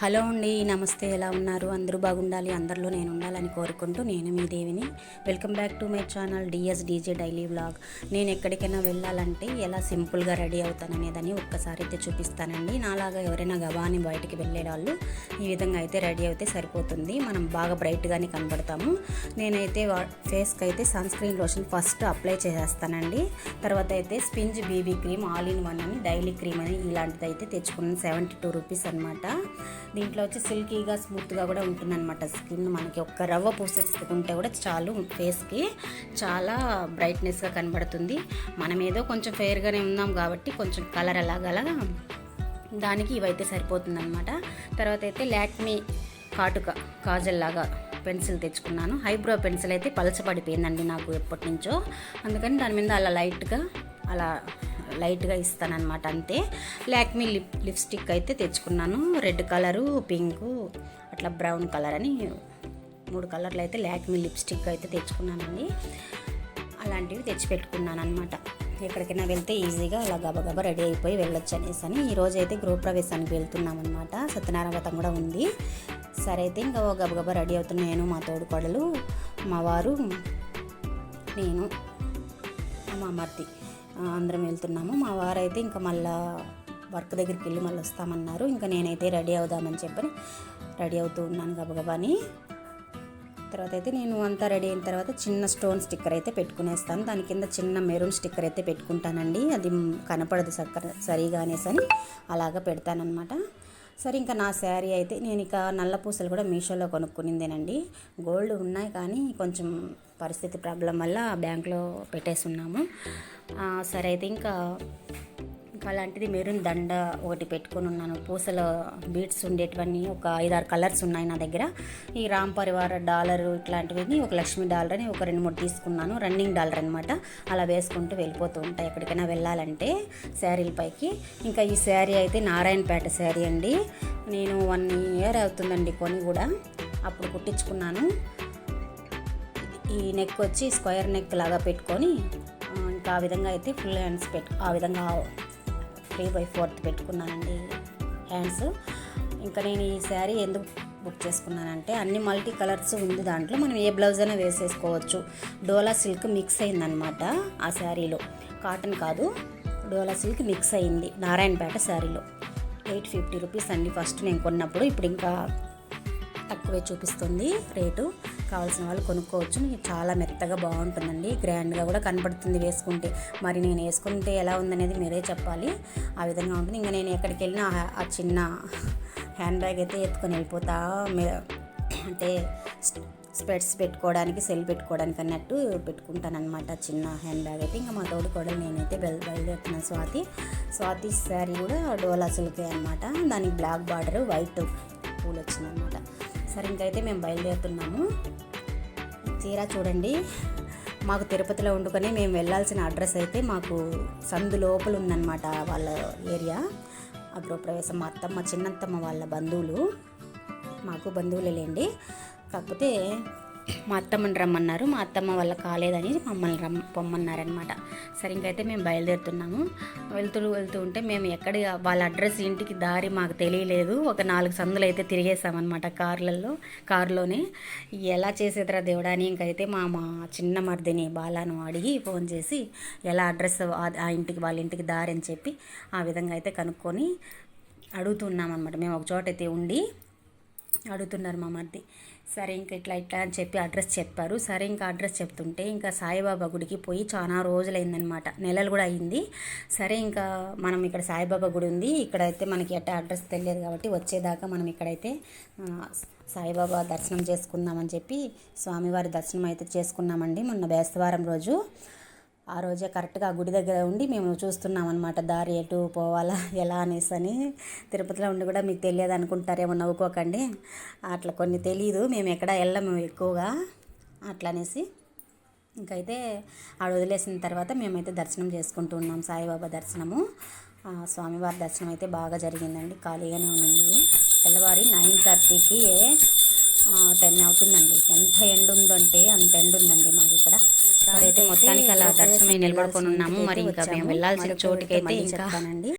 Hello అండి నమస్తే. ఎలా ఉన్నారు? అందరూ బాగుండాలి అందరిలో నేను ఉండాలని కోరుకుంటూ నేను మీ దేవిని. Welcome back to my channel DS DJ daily vlog. నేను ఎక్కడికైనా వెళ్ళాలంటే ఎలా సింపుల్గా రెడీ అవుతాననేదని ఒక్కసారి అయితే చూపిస్తానండి. నాలాగా ఎవరైనా గవాని బయటికి వెళ్ళే వాళ్ళు ఈ విధంగా అయితే రెడీ అయితే సరిపోతుంది. మనం బాగా బ్రైట్గానే కనబడతాము. నేనైతే ఫేస్కి అయితే sun screen lotion first apply చేసేస్తానండి. తర్వాత అయితే sponge BB cream all in one అని డైలీ క్రీమ్ అని ఇలాంటిది అయితే తెచ్చుకున్నాను. సెవెంటీ టూ రూపీస్ అనమాట దీంట్లో వచ్చి సిల్కీగా స్మూత్గా కూడా ఉంటుందన్నమాట స్కిన్. మనకి ఒక్క రవ్వ పూసేసుకుంటే కూడా చాలు ఫేస్కి చాలా బ్రైట్నెస్గా కనబడుతుంది. మనం ఏదో కొంచెం ఫెయిర్గానే ఉన్నాం కాబట్టి కొంచెం కలర్ అలాగలా దానికి ఇవైతే సరిపోతుందన్నమాట. తర్వాత అయితే లాక్మీ కాటుక కాజల్ లాగా పెన్సిల్ తెచ్చుకున్నాను. హైబ్రో పెన్సిల్ అయితే పలచబడిపోయిందండి నాకు ఎప్పటి నుంచో అందుకని దాని మీద అలా లైట్గా అలా లైట్గా ఇస్తానన్నమాట అంతే. లాక్మీ లిప్ లిప్స్టిక్ అయితే తెచ్చుకున్నాను. రెడ్ కలరు పింకు అట్లా బ్రౌన్ కలర్ అని మూడు కలర్లు అయితే లాక్మీ లిప్స్టిక్ అయితే తెచ్చుకున్నానండి. అలాంటివి తెచ్చిపెట్టుకున్నాను అనమాట ఎక్కడికైనా వెళ్తే ఈజీగా అలా గబగబా రెడీ అయిపోయి వెళ్ళొచ్చు అనేసి అని ఈరోజు అయితే గృహప్రవేశానికి వెళ్తున్నాం అనమాట సత్యనారాయణ వ్రతం కూడా ఉంది. సరే అయితే ఇంకా ఓ గబగబా రెడీ అవుతున్నా నేను మా తోడుకోడలు మా వారు నేను మా మర్ది అందరం వెళ్తున్నాము. మా వారైతే ఇంకా మళ్ళా వర్క్ దగ్గరికి వెళ్ళి మళ్ళీ వస్తామన్నారు. ఇంకా నేనైతే రెడీ అవుదామని చెప్పని రెడీ అవుతూ ఉన్నాను గబగబాని. తర్వాత అయితే నేను అంతా రెడీ అయిన తర్వాత చిన్న స్టోన్ స్టిక్కర్ అయితే పెట్టుకునేస్తాను. దాని కింద చిన్న మెరూన్ స్టిక్కర్ అయితే పెట్టుకుంటానండి. అది కనపడదు సక్కర సరిగా అనేసి అని అలాగా పెడతానమాట సరే ఇంకా నా శారీ అయితే నేను ఇక నల్ల పూసలు కూడా మీషోలో కొనుక్కునిందేనండి. గోల్డ్ ఉన్నాయి కానీ కొంచెం పరిస్థితి ప్రాబ్లం వల్ల బ్యాంక్లో పెట్టేసి ఉన్నాము సరే అయితే ఇంకా ఇంకా అలాంటిది మెరూన్ దండ ఒకటి పెట్టుకొని ఉన్నాను. పూసల బీడ్స్ ఉండేటివన్నీ ఒక ఐదారు కలర్స్ ఉన్నాయి నా దగ్గర. ఈ రామ్ పరివార డాలర్ ఇట్లాంటివి ఒక లక్ష్మి డాలర్ అని ఒక రెండు మూడు తీసుకున్నాను. రన్నింగ్ డాలర్ అనమాట అలా వేసుకుంటూ వెళ్ళిపోతూ ఉంటాయి ఎక్కడికైనా వెళ్ళాలంటే శారీల పైకి. ఇంకా ఈ శారీ అయితే నారాయణపేట శారీ అండి. నేను వన్ ఇయర్ అవుతుందండి కొని కూడా. అప్పుడు కుట్టించుకున్నాను. ఈ నెక్ వచ్చి స్క్వేర్ నెక్ లాగా పెట్టుకొని ఇంకా ఆ విధంగా అయితే ఫుల్ హ్యాండ్స్ పెట్టు ఆ విధంగా త్రీ బై ఫోర్త్ పెట్టుకున్నానండి హ్యాండ్స్ ఇంకా నేను ఈ శారీ ఎందుకు బుక్ చేసుకున్నానంటే అన్ని మల్టీ కలర్స్ ఉంది దాంట్లో మనం ఏ బ్లౌజ్ అయినా వేసేసుకోవచ్చు. డోలా సిల్క్ మిక్స్ అయిందనమాట ఆ శారీలో కాటన్ కాదు డోలా సిల్క్ మిక్స్ అయింది నారాయణపేట శారీలో ఎయిట్ ఫిఫ్టీ రూపీస్ అండి ఫస్ట్ నేను కొన్నప్పుడు ఇప్పుడు ఇంకా తక్కువే చూపిస్తుంది రేటు. కావాల్సిన వాళ్ళు కొనుక్కోవచ్చు. చాలా మెత్తగా బాగుంటుందండి. గ్రాండ్గా కూడా కనపడుతుంది వేసుకుంటే. మరి నేను వేసుకుంటే ఎలా ఉందనేది మీరే చెప్పాలి. ఆ విధంగా ఉంటుంది. ఇంకా నేను ఎక్కడికి వెళ్ళినా ఆ- చిన్న హ్యాండ్ బ్యాగ్ అయితే ఎత్తుకొని వెళ్ళిపోతా. అంటే స్పెట్స్ పెట్టుకోవడానికి సెల్ పెట్టుకోవడానికి అన్నట్టు పెట్టుకుంటానమాట చిన్న హ్యాండ్ బ్యాగ్ అయితే. ఇంకా మా తోడు కూడా నేనైతే బయలు బయలుదేరుతున్నాను స్వాతి. స్వాతి శారీ కూడా డోలా సిల్కే అనమాట దానికి బ్లాక్ బార్డర్ వైట్ పూలు వచ్చిందనమాట సరే ఇంకైతే మేము బయలుదేరుతున్నాము. తీరా చూడండి. మాకు తిరుపతిలో వండుకొని మేము వెళ్ళాల్సిన అడ్రస్ అయితే మాకు సందు లోపల ఉందన్నమాట వాళ్ళ ఏరియా. ఆ గృహప్రవేశం మా అత్తమ్మ చిన్నత్తమ్మ వాళ్ళ బంధువులు. మాకు బంధువులేండి కాకపోతే మా అత్తమ్మని రమ్మన్నారు. మా అత్తమ్మ వాళ్ళ కాలేదని మమ్మల్ని రమ్ పొమ్మన్నారనమాట సరే ఇంకైతే మేము బయలుదేరుతున్నాము. వెళ్తూ వెళ్తూ ఉంటే మేము ఎక్కడ వాళ్ళ అడ్రస్ ఇంటికి దారి మాకు తెలియలేదు. ఒక నాలుగు సందులు అయితే తిరిగేసామన్నమాట కార్లలో కారులోనే. ఎలా చేసేదిరా దేవుడా అని ఇంకైతే మా మా చిన్న మర్దిని బాలాను అడిగి ఫోన్ చేసి ఎలా అడ్రస్ ఆ- ఇంటికి వాళ్ళ ఇంటికి దారి అని చెప్పి ఆ విధంగా అయితే కనుక్కొని అడుగుతున్నాం అనమాట మేము ఒక చోట అయితే ఉండి అడుగుతున్నారు మా మరిది. సరే ఇంకా ఇట్లా ఇట్లా అని చెప్పి అడ్రస్ చెప్పారు. సరే ఇంకా అడ్రస్ చెప్తుంటే ఇంకా సాయిబాబా గుడికి పోయి చాలా రోజులైందనమాట. నెలలు కూడా అయింది సరే ఇంకా మనం ఇక్కడ సాయిబాబా గుడి ఉంది. ఇక్కడైతే మనకి ఎట్ట అడ్రస్ తెలియదు కాబట్టి వచ్చేదాకా మనం ఇక్కడైతే సాయిబాబా దర్శనం చేసుకుందామని చెప్పి స్వామివారి దర్శనం అయితే చేసుకున్నామండి మొన్న బేస్తవారం రోజు. ఆ రోజే కరెక్ట్గా గుడి దగ్గర ఉండి మేము చూస్తున్నాం అనమాట దారి ఎటు పోవాలా ఎలా అనేసి అని. తిరుపతిలో ఉండి కూడా మీకు తెలియదు అనుకుంటారేమో నవ్వుకోకండి. అట్లా కొన్ని తెలియదు మేము ఎక్కడ వెళ్ళము ఎక్కువగా. అట్లా అనేసి. ఇంకైతే ఆడ వదిలేసిన తర్వాత మేమైతే దర్శనం చేసుకుంటూ ఉన్నాం. సాయిబాబా దర్శనము. స్వామివారి దర్శనం అయితే బాగా జరిగిందండి. ఖాళీగానే ఉంది తెల్లవారి నైన్ థర్టీకి టెన్ అవుతుందండి. ఎంత ఎండ్ ఉందంటే అంత ఎండ్ ఉందండి మాకు ఇక్కడ. అయితే మొత్తానికి అలా దర్శనమై నిలబడుకొని ఉన్నాము. మరి ఇంకా మేము వెళ్ళాల్సిన చోటుకైతే ఇంకా